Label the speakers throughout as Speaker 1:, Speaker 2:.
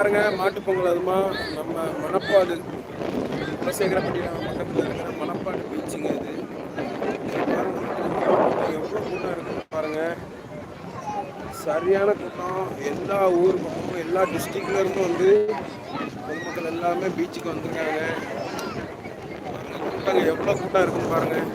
Speaker 1: பாருங்க மாட்டு பொங்கல் அதுமா நம்ம மணப்பாடு. குலசேகரப்பட்டி பக்கத்தில் இருக்கிற மணப்பாடு பீச்சுங்க இது. எவ்வளோ கூட்டம் இருக்குன்னு பாருங்க சரியான கூட்டம். எல்லா ஊர் பக்கமும் எல்லா டிஸ்ட்ரிக்ட்லேருந்தும் வந்து பொதுமக்கள் எல்லாமே பீச்சுக்கு வந்திருக்காங்க. கூட்டம் எவ்வளோ கூட்டம் இருக்குன்னு பாருங்கள்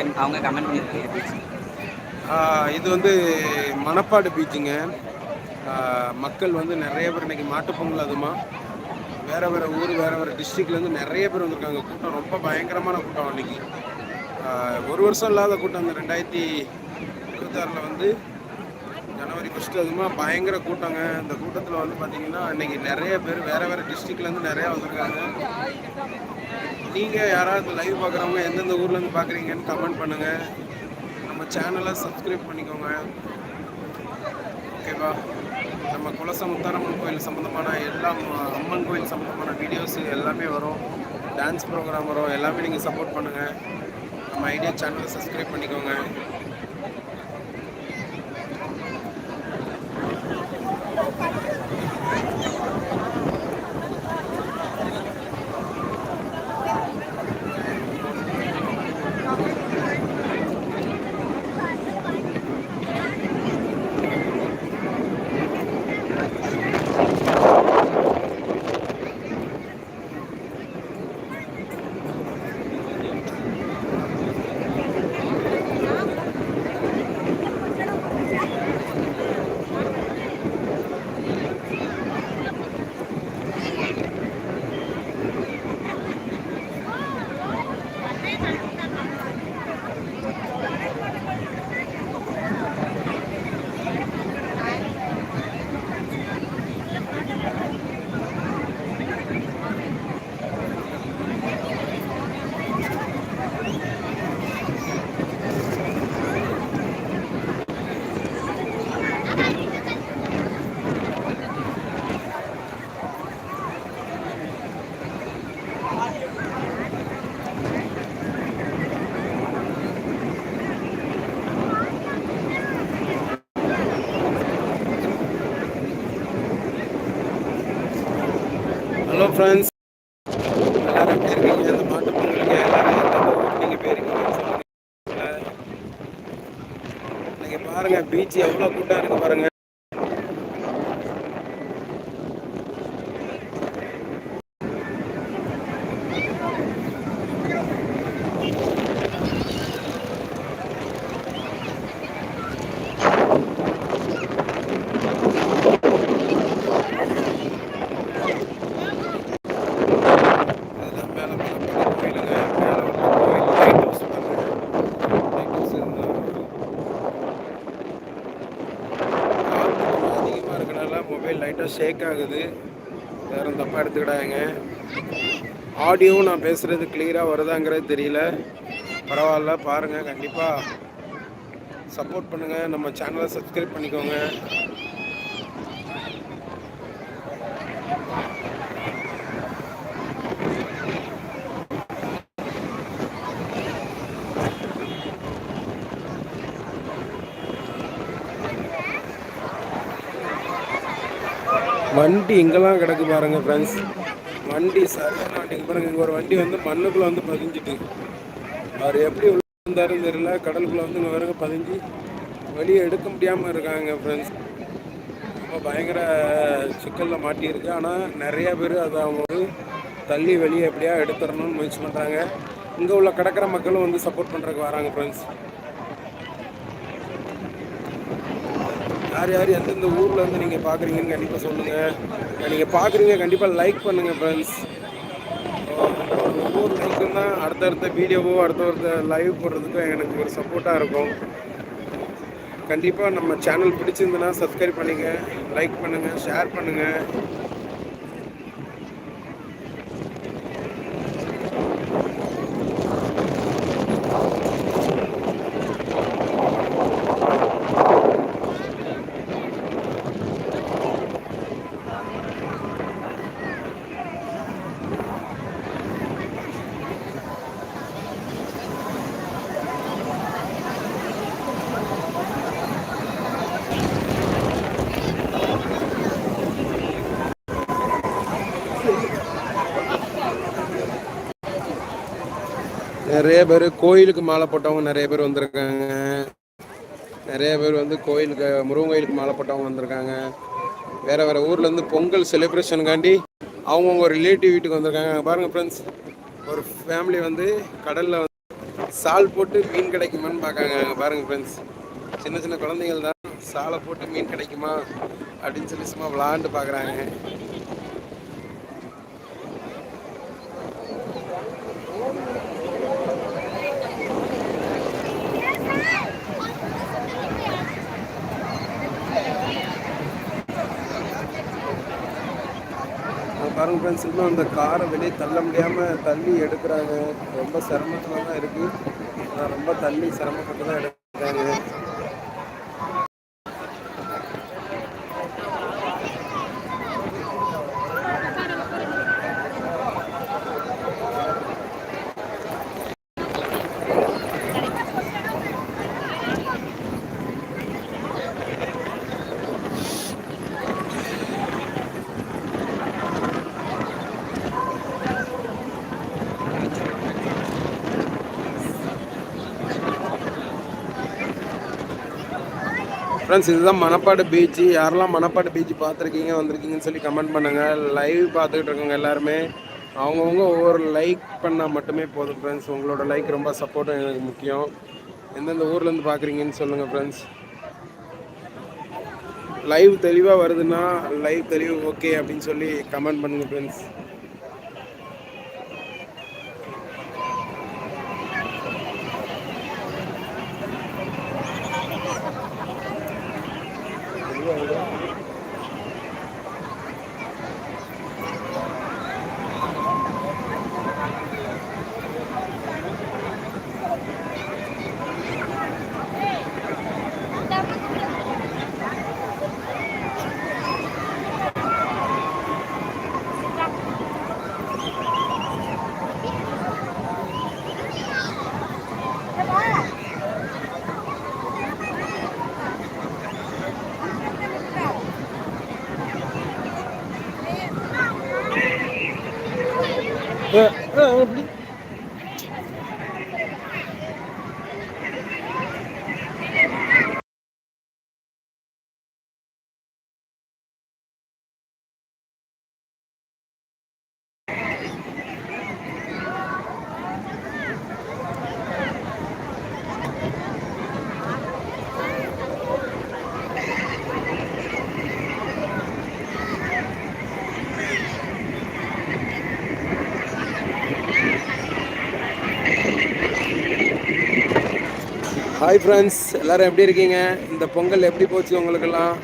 Speaker 2: அவங்க அவங்க கமெண்ட் பண்ணியிருக்காங்க
Speaker 1: இது வந்து மணப்பாடு பீச்சுங்க. மக்கள் வந்து நிறைய பேர் இன்றைக்கி மாட்டுப்பொங்கல் அதுமா. வேறு வேறு ஊர் வேறு வேறு டிஸ்ட்ரிக்ட்லேருந்து நிறைய பேர் வந்திருக்காங்க. கூட்டம் ரொம்ப பயங்கரமான கூட்டம் அன்னைக்கு. ஒரு வருஷம் இல்லாத கூட்டம் அந்த ரெண்டாயிரத்தி இருபத்தாறில் வந்து ஜனவரி ஃபஸ்ட்டு அதுமா பயங்கர கூட்டங்க. இந்த கூட்டத்தில் வந்து பார்த்தீங்கன்னா இன்றைக்கி நிறைய பேர் வேறு வேறு டிஸ்ட்ரிக்ட்லேருந்து நிறையா வந்திருக்காங்க. நீங்கள் யாராவது லைவ் பார்க்குறவங்க எந்தெந்த ஊர்லேருந்து பார்க்குறீங்கன்னு கமெண்ட் பண்ணுங்கள் நம்ம சேனலை சப்ஸ்கிரைப் பண்ணிக்கோங்க. ஓகேவா நம்ம குலசமுத்தாரம்மன் கோயில் சம்மந்தமான எல்லா அம்மன் கோயில் சம்மந்தமான வீடியோஸ் எல்லாமே வரும். டான்ஸ் ப்ரோக்ராம் வரும். எல்லாமே நீங்கள் சப்போர்ட் பண்ணுங்கள் நம்ம ஐடியா சேனலை சப்ஸ்கிரைப் பண்ணிக்கோங்க. ஃப்ரெண்ட்ஸ் எல்லாரும் எப்படி இருக்கீங்க இந்த மாட்டு பொங்கலுக்கு எல்லாரும் எந்தெந்த ஊருக்கு நீங்கள் போயிருக்கீங்கன்னு சொல்லுங்கள் நீங்கள் பாருங்கள் பீச் எவ்வளோ கூட்டம் இருக்கு பாருங்கள் இதெல்லாம் மேலே மலைப்பாடு கோயிலுங்க மேலே உள்ள கோயில் லைட் ஹவுஸ் பாருங்க லைட் ஹவுஸ் இருந்தால் அதிகமாக இருக்கனால மொபைல் லைட்டாக ஷேக் ஆகுது யாரும் தப்பாக எடுத்துக்கிடாங்க ஆடியோவும் நான் பேசுகிறது கிளியராக வருதாங்கிறது தெரியல. பரவாயில்ல பாருங்கள் கண்டிப்பாக சப்போர்ட் பண்ணுங்கள் நம்ம சேனலை சப்ஸ்கிரைப் பண்ணிக்கோங்க. வண்டி இங்கெல்லாம் கிடக்கு பாருங்கள் ஃப்ரெண்ட்ஸ் வண்டி சரியான வண்டி பாருங்க ஒரு வண்டி வந்து மண்ணுக்குள்ளே வந்து பதிஞ்சிட்டு. அவர் எப்படி உள்ள வந்தாருன்னு தெரியல. கடலுக்குள்ளே வந்து இங்கே பாருங்க பதிஞ்சு வெளியே எடுக்க முடியாமல் இருக்காங்க ஃப்ரெண்ட்ஸ் ரொம்ப பயங்கர சிக்கலில் மாட்டியிருக்கு. ஆனால் நிறைய பேர் அதை அவங்க வந்து தள்ளி வெளியே எப்படியா எடுத்துடணும்னு முயற்சி பண்ணுறாங்க இங்கே உள்ள கடற்கரை மக்களும் வந்து சப்போர்ட் பண்ணுறதுக்கு வராங்க ஃப்ரெண்ட்ஸ் யார் யார் எந்தெந்த ஊரில் இருந்து நீங்கள் பார்க்குறீங்கன்னு கண்டிப்பாக சொல்லுங்கள் நீங்கள் பார்க்குறீங்க கண்டிப்பாக லைக் பண்ணுங்கள் ஃப்ரெண்ட்ஸ் ஒவ்வொரு லைக்கும் தான் அடுத்தடுத்த வீடியோவோ அடுத்தடுத்த லைவ் போடுறதுக்கும் எனக்கு ஒரு சப்போர்ட்டாக இருக்கும். கண்டிப்பாக நம்ம சேனல் பிடிச்சிருந்துன்னா சப்ஸ்கிரைப் பண்ணுங்கள் லைக் பண்ணுங்கள் ஷேர் பண்ணுங்கள் நிறைய பேர் கோயிலுக்கு மாலை போட்டவங்க நிறைய பேர் வந்திருக்காங்க. நிறைய பேர் வந்து கோயிலுக்கு முருகன் கோயிலுக்கு மாலை போட்டவங்க வந்திருக்காங்க. வேற வேற ஊர்ல இருந்து பொங்கல் செலிப்ரேஷனுக்காண்டி அவங்கவுங்க ரிலேட்டிவ் வீட்டுக்கு வந்திருக்காங்க. பாருங்க ஃப்ரெண்ட்ஸ் ஒரு ஃபேமிலி வந்து கடல்ல வந்து சால் போட்டு மீன் கிடைக்குமான்னு பார்க்காங்க. பாருங்க ஃப்ரெண்ட்ஸ் சின்ன சின்ன குழந்தைகள் தான் சாலை போட்டு மீன் கிடைக்குமா அப்படின்னு சொல்லி சும்மா விளாண்டு பார்க்குறாங்க. அங்க ஃப்ரெண்ட்ஸ் இன்னும் அந்த காரை வெளியே தள்ள முடியாமல் தள்ளி எடுக்கிறாங்க. ரொம்ப சிரமத்தில் தான் இருக்குது ரொம்ப தள்ளி சிரமப்பட்டு தான் எடுக்கிறாங்க. ஃப்ரெண்ட்ஸ் இதுதான் மணப்பாடு பீச் யாரெல்லாம் மணப்பாடு பீச் பார்த்துருக்கீங்க வந்திருக்கீங்கன்னு சொல்லி கமெண்ட் பண்ணுங்கள் லைவ் பார்த்துக்கிட்டு இருக்கவங்க எல்லாருமே அவங்கவுங்க ஒவ்வொரு லைக் பண்ணால் மட்டுமே போதும் ஃப்ரெண்ட்ஸ் உங்களோட லைக் ரொம்ப சப்போர்ட்டும் எனக்கு முக்கியம். எந்தெந்த ஊர்லேருந்து பார்க்குறீங்கன்னு சொல்லுங்கள் ஃப்ரெண்ட்ஸ் லைவ் தெளிவாக வருதுன்னா லைவ் தெளிவு ஓகே அப்படின்னு சொல்லி கமெண்ட் பண்ணுங்கள் ஃப்ரெண்ட்ஸ் ஹாய் ஃப்ரெண்ட்ஸ் எல்லாரும் எப்படி இருக்கீங்க? இந்த பொங்கல் எப்படி போச்சு உங்களுக்கெல்லாம்?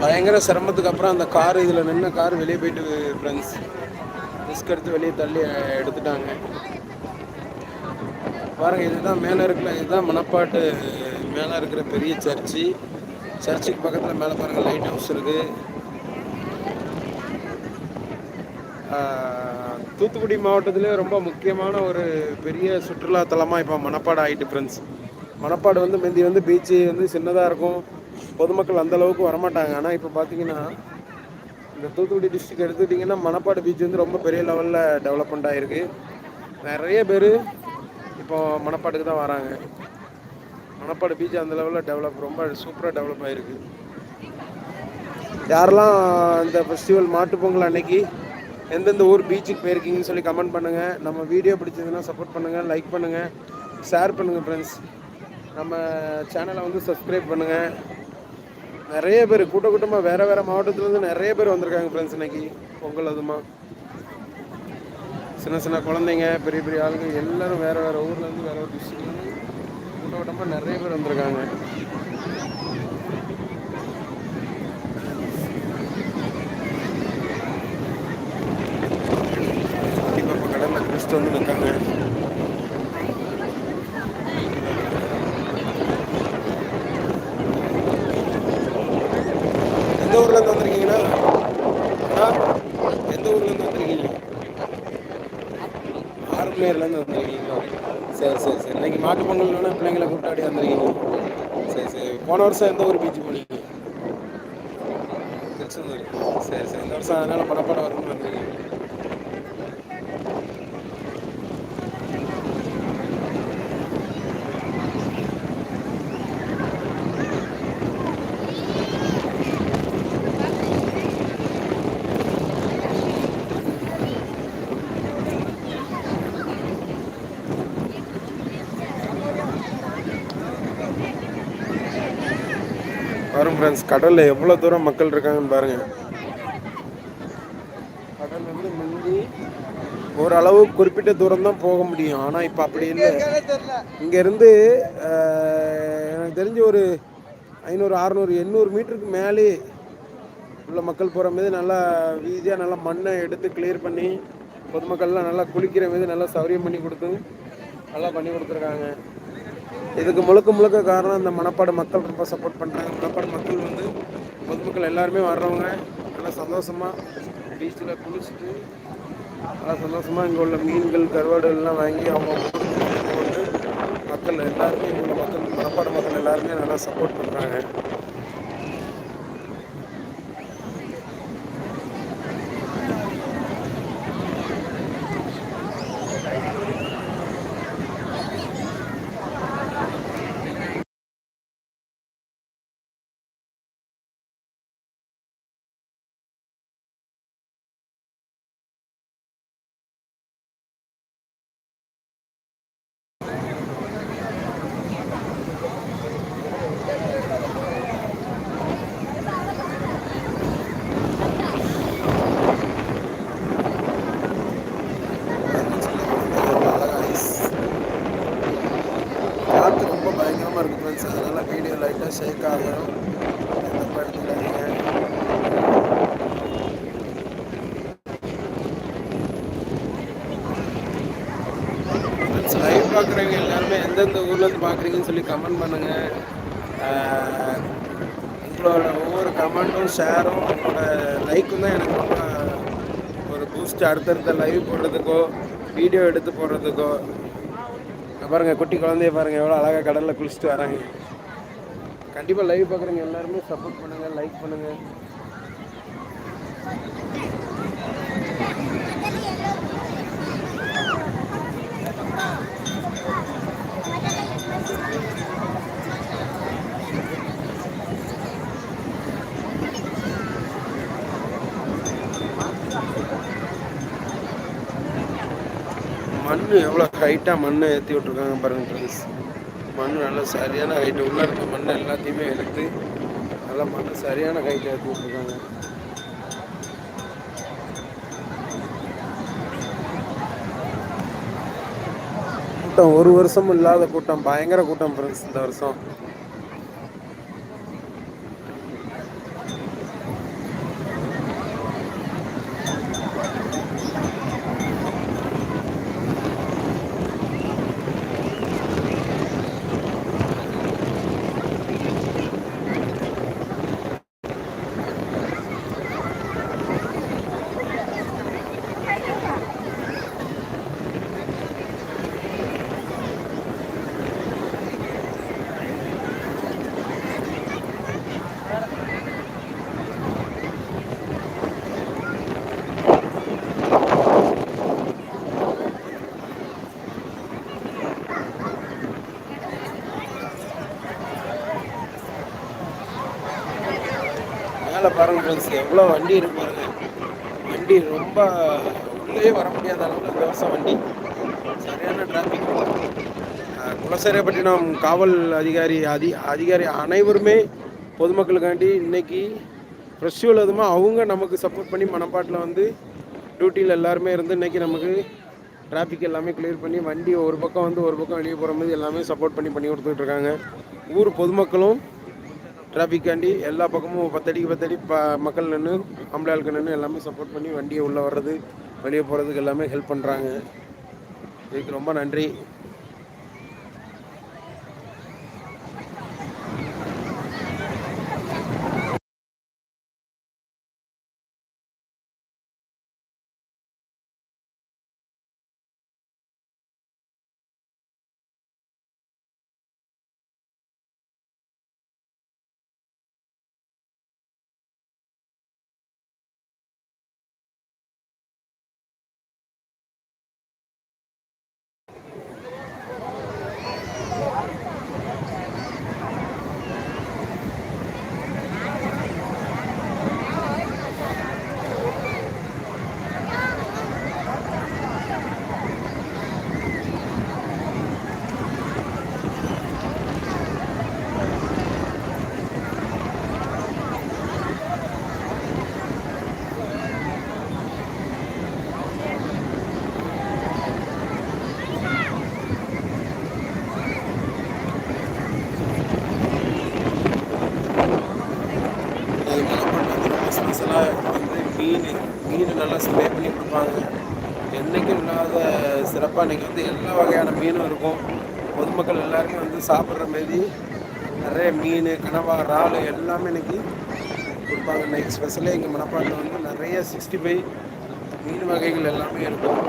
Speaker 1: பயங்கர சிரமத்துக்கு அப்புறம் அந்த கார் இதில் நின்று கார் வெளியே போயிட்டு ஃப்ரெண்ட்ஸ் ரிஸ்க் எடுத்து வெளியே தள்ளி எடுத்துட்டாங்க. பாருங்கள் இதுதான் மேலே இருக்கிற இதுதான் மணப்பாட்டு மேலே இருக்கிற பெரிய சர்ச்சு. சர்ச்சுக்கு பக்கத்தில் மேலே பாருங்க லைட் ஹவுஸ் இருக்குது தூத்துக்குடி மாவட்டத்திலே ரொம்ப முக்கியமான ஒரு பெரிய சுற்றுலாத்தலமாக இப்போ மணப்பாடு ஆகிட்டு ஃப்ரெண்ட்ஸ் மணப்பாடு வந்து முந்தி வந்து பீச்சு வந்து சின்னதாக இருக்கும். பொதுமக்கள் அந்த அளவுக்கு வரமாட்டாங்க. ஆனால் இப்போ பார்த்தீங்கன்னா இந்த தூத்துக்குடி டிஸ்ட்ரிக்ட் எடுத்துக்கிட்டிங்கன்னா மணப்பாடு பீச் வந்து ரொம்ப பெரிய லெவலில் டெவலப்மெண்ட் ஆகிருக்கு நிறைய பேர் இப்போ மணப்பாட்டுக்கு தான் வராங்க. மணப்பாடு பீச் அந்த லெவலில் டெவலப் ரொம்ப சூப்பராக டெவலப் ஆகிருக்கு யாரெல்லாம் இந்த ஃபெஸ்டிவல் மாட்டுப்பொங்கல் அன்னைக்கு எந்தெந்த ஊர் பீச்சுக்கு போயிருக்கீங்கன்னு சொல்லி கமெண்ட் பண்ணுங்கள் நம்ம வீடியோ பிடிச்சதுன்னா சப்போர்ட் பண்ணுங்கள் லைக் பண்ணுங்கள் ஷேர் பண்ணுங்கள் ஃப்ரெண்ட்ஸ் நம்ம சேனலை வந்து சப்ஸ்கிரைப் பண்ணுங்கள் நிறைய பேர் கூட்ட கூட்டமாக வேறு வேறு மாவட்டத்துலேருந்து நிறைய பேர் வந்திருக்காங்க ஃப்ரெண்ட்ஸ் இன்னைக்கு. பொங்கல் அதுமா. சின்ன சின்ன குழந்தைங்க பெரிய பெரிய ஆளுங்க எல்லாரும் வேறு வேறு ஊர்லேருந்து வேறு ஒரு டிஸ்ட்ரிக்ட்லேருந்து கூட்ட கூட்டமாக நிறைய பேர் வந்திருக்காங்க. இப்போ கடலில் கிறிஸ்து வந்து எந்த ஊர்லேருந்து வந்திருக்கீங்கண்ணா அண்ணா எந்த ஊர்லேருந்து வந்திருக்கீங்க? ஆறுமேர்லேருந்து வந்திருக்கீங்களா? சரி சரி சரி. இன்னைக்கு மாட்டு பொங்கல்னா பிள்ளைங்களை கூப்பிட்டாடி வந்திருக்கீங்க. சரி சரி. போன வருஷம் எந்த ஊர் பீச் போனீங்க? திருச்செந்தூர். சரி சரி. இந்த வருஷம் அதனால் படப்பட வரும்னு வந்திருக்கீங்க பாருங்க ஃப்ரெண்ட்ஸ் கடலில் எவ்வளோ தூரம் மக்கள் இருக்காங்கன்னு பாருங்க. கடல் வந்து முந்தி ஓரளவு குறிப்பிட்ட தூரம் தான் போக முடியும். ஆனால் இப்போ அப்படி இல்லை. இங்கேருந்து எனக்கு தெரிஞ்சு ஒரு ஐநூறு அறநூறு எண்ணூறு மீட்டருக்கு மேலே உள்ள மக்கள் போகிற மீது நல்லா வீதியாக நல்லா மண்ணை எடுத்து கிளியர் பண்ணி பொதுமக்கள்லாம் நல்லா குளிக்கிற மீது நல்லா சௌரியம் பண்ணி கொடுத்து நல்லா பண்ணி கொடுத்துருக்காங்க. இதுக்கு முழுக்க முழுக்க காரணம் இந்த மணப்பாடு மக்கள் ரொம்ப சப்போர்ட் பண்ணுறாங்க மணப்பாடு மக்கள் வந்து பொதுமக்கள் எல்லாருமே வர்றவங்க. நல்லா சந்தோஷமாக பீச்சில் குளிச்சுட்டு நல்லா சந்தோஷமாக இங்கே உள்ள மீன்கள் கருவாடுகள்லாம் வாங்கி அவங்க வந்து மக்கள் எல்லாருமே இங்கே உள்ள மக்கள் மணப்பாடு மக்கள் எல்லாருமே நல்லா சப்போர்ட் பண்ணுறாங்க காற்று ரொம்ப பயங்கரமாக இருக்குது ஃப்ரெண்ட்ஸ் அதனால் வீடியோ லைட்டாக ஷேக் ஆகும் தப்பாக எடுத்துக்காதீங்க லைவ் பார்க்குறவங்க எல்லாருமே எந்தெந்த ஊர்லேருந்து பார்க்குறீங்கன்னு சொல்லி கமெண்ட் பண்ணுங்கள் உங்களோட ஒவ்வொரு கமெண்ட்டும் ஷேரும் உங்களோட லைக்கும் தான் எனக்கு ரொம்ப ஒரு பூஸ்ட் அடுத்தடுத்த லைவ் போடுறதுக்கோ வீடியோ எடுத்து போடுறதுக்கோ. பாருங்கள் குட்டி குழந்தைய பாருங்கள் எவ்வளோ அழகாக கடலில் குளிச்சுட்டு வராங்க. கண்டிப்பாக லைவ் பார்க்குறவங்க எல்லாருமே சப்போர்ட் பண்ணுங்கள் லைக் பண்ணுங்கள் மண் எவ்வளோ ஹைட்டாக மண்ணை ஏற்றி விட்ருக்காங்க பாருங்க ஃப்ரெண்ட்ஸ் மண் நல்லா சரியான ஹைட்டு உள்ளே இருக்க மண்ணை எல்லாத்தையுமே எடுத்து நல்லா மண் சரியான ஹைட்டை ஏற்றி விட்ருக்காங்க கூட்டம் ஒரு வருஷம் இல்லாத கூட்டம் பயங்கர கூட்டம் ஃப்ரெண்ட்ஸ் இந்த வருஷம். பாருங்க ஃப்ரெண்ட்ஸ் எவ்வளோ வண்டி இருக்கு பாருங்க. வண்டி ரொம்ப உள்ளே வர முடியாத அளவுக்கு இந்த வண்டி. சரியான டிராஃபிக் குலசேரப்பட்டினம் காவல் அதிகாரி அதி அதிகாரி அனைவருமே பொதுமக்களுக்காண்டி இன்னைக்கு ஃபெஸ்டிவல் அதுமா அவங்க நமக்கு சப்போர்ட் பண்ணி மணப்பாட்டில் வந்து டியூட்டியில் எல்லாருமே இருந்து இன்னைக்கு நமக்கு டிராஃபிக் எல்லாமே கிளியர் பண்ணி வண்டி ஒரு பக்கம் வந்து ஒரு பக்கம் வெளியே போகிற மாதிரி எல்லாமே சப்போர்ட் பண்ணி பண்ணி கொடுத்துட்ருக்காங்க ஊர் பொதுமக்களும் டிராஃபிக்காண்டி எல்லா பக்கமும் பத்தடிக்கு பத்தடி ப மக்கள் நின்று ஆம்பளையாளுக்கு நின்று எல்லாமே சப்போர்ட் பண்ணி வண்டியை உள்ளே வர்றது வெளியே போகிறதுக்கு எல்லாமே ஹெல்ப் பண்ணுறாங்க இதுக்கு ரொம்ப நன்றி அது மலைப்பாட்டு வந்து ரொம்ப ஸ்பெஷலாக வந்து மீன் மீன் நல்லா ஸ்ப்ரே பண்ணி கொடுப்பாங்க என்றைக்கும் இல்லாத சிறப்பாக இன்றைக்கி வந்து எல்லா வகையான மீனும் இருக்கும். பொதுமக்கள் எல்லாருமே வந்து சாப்பிட்ற மாரி நிறைய மீன் கனவா இறால் எல்லாமே இன்றைக்கி கொடுப்பாங்க. இன்னைக்கு ஸ்பெஷலாக எங்கள் மணப்பாட்டில் வந்து நிறைய சிக்ஸ்டி ஃபைவ் மீன் வகைகள் எல்லாமே இருக்கும்.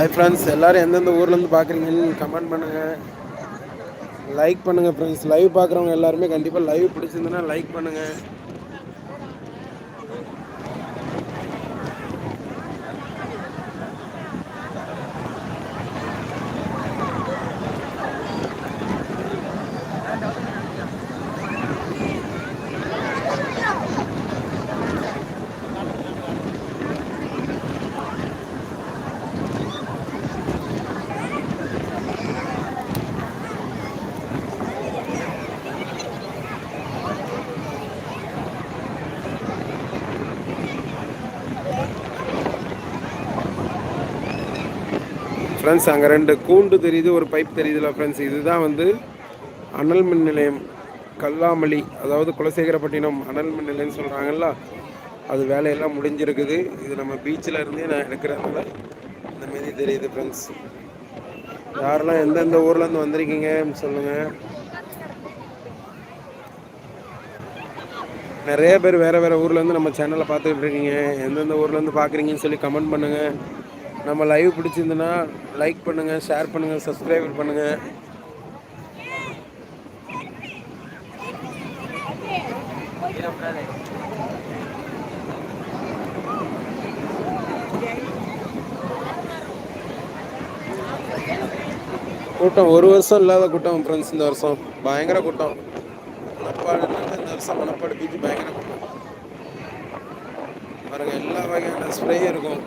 Speaker 1: ஹாய் ஃப்ரெண்ட்ஸ் எல்லாரும் எந்தெந்த ஊர்லேருந்து பார்க்குறீங்கன்னு கமெண்ட் பண்ணுங்கள் லைக் பண்ணுங்கள் ஃப்ரெண்ட்ஸ் லைவ் பார்க்குறவங்க எல்லாருமே கண்டிப்பாக லைவ் பிடிச்சிருந்துன்னா லைக் பண்ணுங்கள் ஃப்ரெண்ட்ஸ் அங்கே ரெண்டு கூண்டு தெரியுது ஒரு பைப் தெரியுதுல ஃப்ரெண்ட்ஸ் இதுதான் வந்து அனல் மின் நிலையம் கல்லாமலி அதாவது குலசேகரப்பட்டினம் அனல் மின் நிலையம்னு சொல்கிறாங்கல்ல அது வேலையெல்லாம் முடிஞ்சிருக்குது. இது நம்ம பீச்சில் இருந்தே நான் எடுக்கிறதுனால இந்த மாரி தெரியுது ஃப்ரெண்ட்ஸ் யாரெல்லாம் எந்தெந்த ஊர்லேருந்து வந்திருக்கீங்க சொல்லுங்கள் நிறைய பேர் வேறு வேறு ஊர்லேருந்து நம்ம சேனலை பார்த்துக்கிட்டு இருக்கீங்க. எந்தெந்த ஊர்லேருந்து பார்க்குறீங்கன்னு சொல்லி கமெண்ட் பண்ணுங்கள் நம்ம லைவ் பிடிச்சிருந்துன்னா லைக் பண்ணுங்கள் ஷேர் பண்ணுங்கள் சப்ஸ்கிரைப் பண்ணுங்கள் கூட்டம் ஒரு வருஷம் இல்லாத கூட்டம் ஃப்ரெண்ட்ஸ் இந்த வருஷம். பயங்கர கூட்டம். மணப்பாடு இந்த வருஷம் மணப்பாடு பீச்சு பயங்கர கூட்டம். பாருங்க எல்லா வகையான ஸ்ப்ரேயும் இருக்கும்.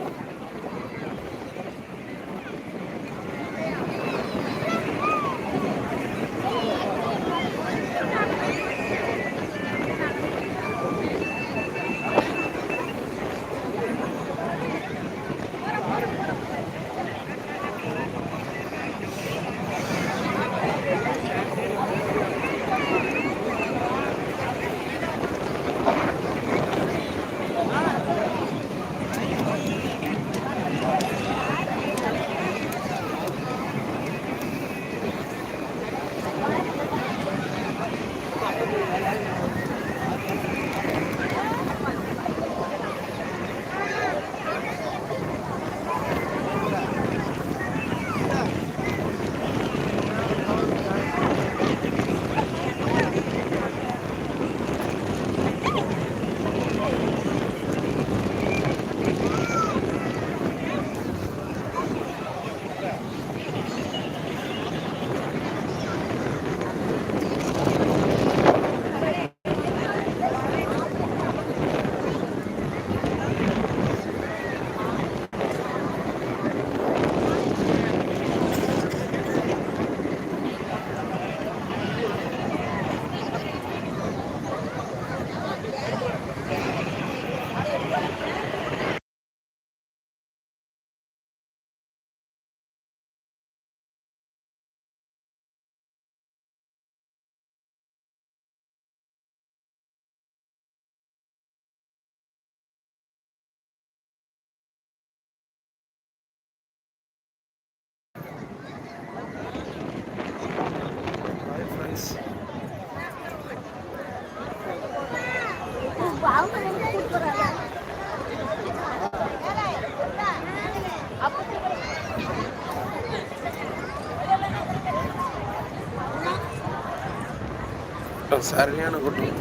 Speaker 1: சரியான கூட்டம்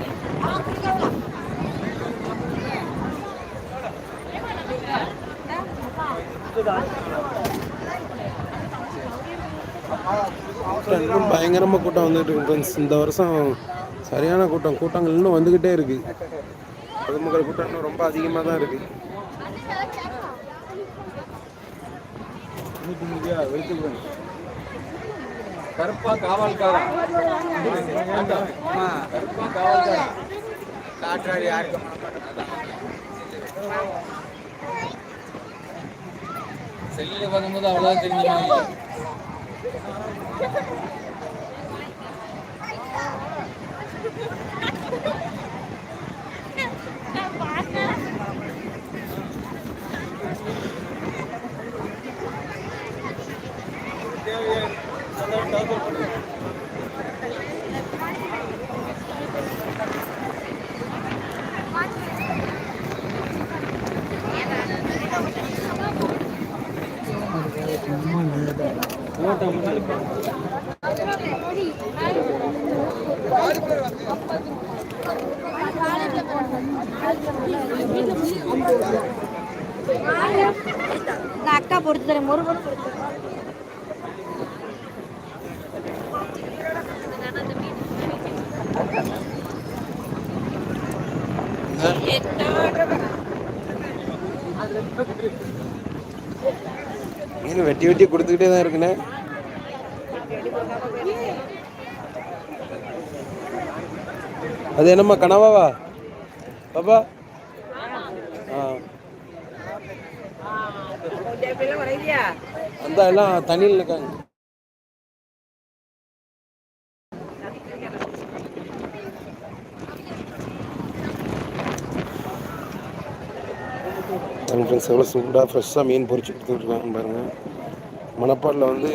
Speaker 1: கூட்டம் இன்னும் பயங்கரமாக கூட்டம் வந்துட்டு இருக்கு ஃப்ரெண்ட்ஸ் இந்த வருஷம் சரியான கூட்டம். கூட்டங்கள் இன்னும் வந்துக்கிட்டே இருக்கு. பொதுமக்கள் கூட்டம் இன்னும் ரொம்ப அதிகமாக தான் இருக்கு.
Speaker 3: கருப்பா காவல்காரா? கருப்பா காவல்காரா? காற்றாடி யாருக்கு செல்லில் பார்க்கும்போது அவ்வளோதான் தெரிஞ்சுமா
Speaker 4: நான் அக்கா பொறுத்து தரேன் ஒரு பொறுத்து பொறுத்து தரேன்.
Speaker 1: மீன் வெட்டி வெட்டி கொடுத்துக்கிட்டே தான் இருக்குண்ணே. அது என்னம்மா கனவாவா? பாப்பா? ஆ. அந்த எல்லாம் தண்ணியில் இருக்காங்க. ஃப்ரெண்ட்ஸ் எவ்வளோ சூடாக ஃப்ரெஷ்ஷாக மீன் பொரிச்சு கொடுத்துட்ருக்காங்க பாருங்கள் மணப்பாடில் வந்து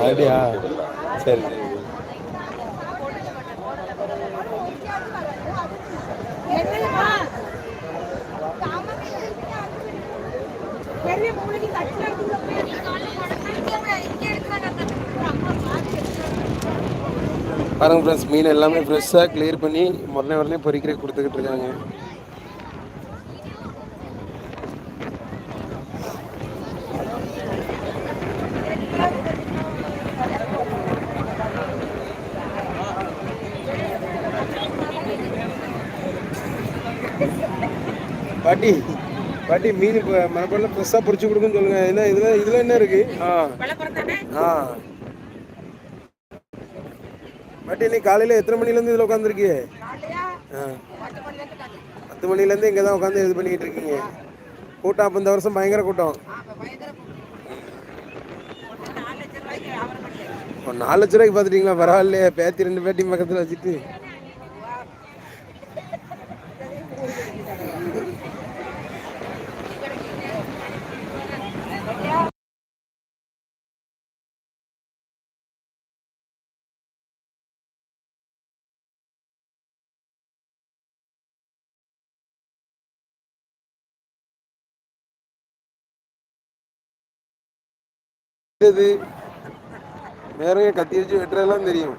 Speaker 1: அப்படியா? சரி சரி. பாருங்க ஃப்ரெண்ட்ஸ் மீன் எல்லாமே ஃப்ரெஷ்ஷாக கிளியர் பண்ணி உடனே உடனே பொறிக்கிற கொடுத்துக்கிட்டு இருக்காங்க. பாட்டி பாட்டி மீன் இப்போ மரப்பாடில் ஃப்ரெஷ்ஷாக பொரிச்சு கொடுக்குன்னு சொல்லுங்க. என்ன இதில் இதில் என்ன இருக்கு? ஆ. ஆ. பாட்டி இன்னைக்கு காலையில் எத்தனை மணிலேருந்து இதில் உட்காந்துருக்கீங்க ஆ. பத்து மணிலேருந்து இங்கே தான் உட்காந்து இது பண்ணிக்கிட்டு இருக்கீங்க. கூட்டம் அப்போ இந்த வருஷம் பயங்கர கூட்டம். ஒரு நாலு லட்ச ரூபாய்க்கு பார்த்துட்டீங்களா பரவாயில்லையே. பேத்தி ரெண்டு பேட்டி பக்கத்தில் வச்சுட்டு. இது நிறைய கத்தி வச்சு வெட்டுறதெல்லாம் தெரியும்.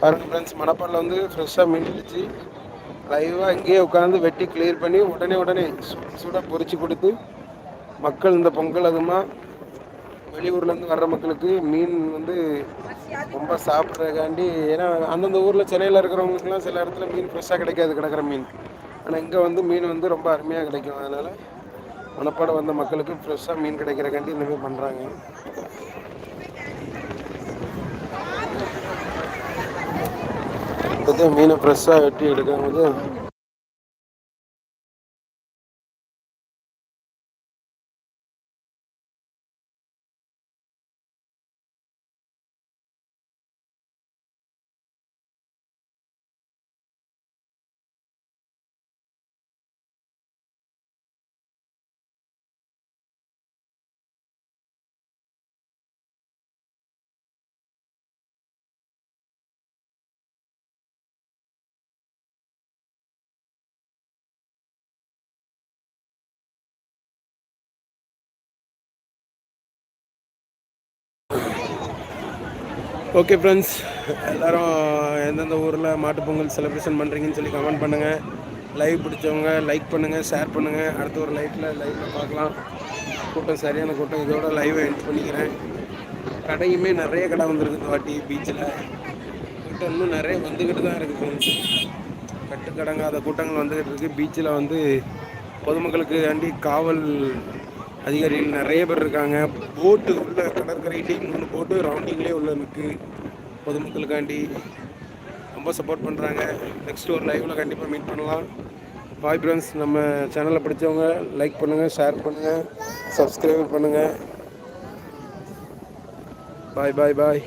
Speaker 1: பாருங்க ஃப்ரெண்ட்ஸ் மணப்பாடில் வந்து ஃப்ரெஷ்ஷாக மீன் பிடிச்சி லைவாக இங்கேயே உட்காந்து வெட்டி கிளியர் பண்ணி உடனே உடனே சுட சூடாக பொரிச்சு கொடுத்து மக்கள் இந்த பொங்கல் அதுமா வெளியூர்லேருந்து வர்ற மக்களுக்கு மீன் வந்து ரொம்ப சாப்பிட்றதுக்காண்டி ஏன்னா அந்தந்த ஊரில் சென்னையில் இருக்கிறவங்களுக்குலாம் சில இடத்துல மீன் ஃப்ரெஷ்ஷாக கிடைக்காது கிடக்கிற மீன். ஆனால் இங்கே வந்து மீன் வந்து ரொம்ப அருமையாக கிடைக்கும். அதனால் மனப்பாடம் வந்த மக்களுக்கு ஃப்ரெஷ்ஷாக மீன் கிடைக்கிறக்காண்டி இந்த மாதிரி பண்ணுறாங்க இப்போதான் மீனை ஃப்ரெஷ்ஷாக வெட்டி எடுக்கும் போது ஓகே ஃப்ரெண்ட்ஸ் எல்லோரும் எந்தெந்த ஊரில் மாட்டுப் பொங்கல் செலிப்ரேஷன் பண்ணுறீங்கன்னு சொல்லி கமெண்ட் பண்ணுங்கள் லைவ் பிடிச்சவங்க லைக் பண்ணுங்கள் ஷேர் பண்ணுங்கள் அடுத்த ஒரு லைட்டில் லைவில் பார்க்கலாம். கூட்டம் சரியான கூட்டம். இதோட லைவை எண்ட் பண்ணிக்கிறேன். கடையுமே நிறைய கடை வந்துருக்கு இந்த வாட்டி பீச்சில் கூட்டம் இன்னும் நிறைய வந்துக்கிட்டு தான் இருக்குது ஃப்ரெண்ட்ஸ் கட்டுக்கடங்காத கூட்டங்கள் வந்துக்கிட்டு இருக்குது பீச்சில் வந்து பொதுமக்களுக்கு வேண்டி காவல் அதிகாரிகள் நிறைய பேர் இருக்காங்க. போட்டு உள்ள கடற்கரையிலே மூணு போட்டு ரவுண்டிங்லேயே உள்ள இருக்கு பொதுமக்களுக்காண்டி ரொம்ப சப்போர்ட் பண்ணுறாங்க நெக்ஸ்ட் ஒரு லைவில் கண்டிப்பாக மீட் பண்ணலாம். பாய் ஃப்ரெண்ட்ஸ் நம்ம சேனலை பிடிச்சவங்க லைக் பண்ணுங்கள் ஷேர் பண்ணுங்கள் சப்ஸ்கிரைப் பண்ணுங்கள் பாய் பாய் பாய்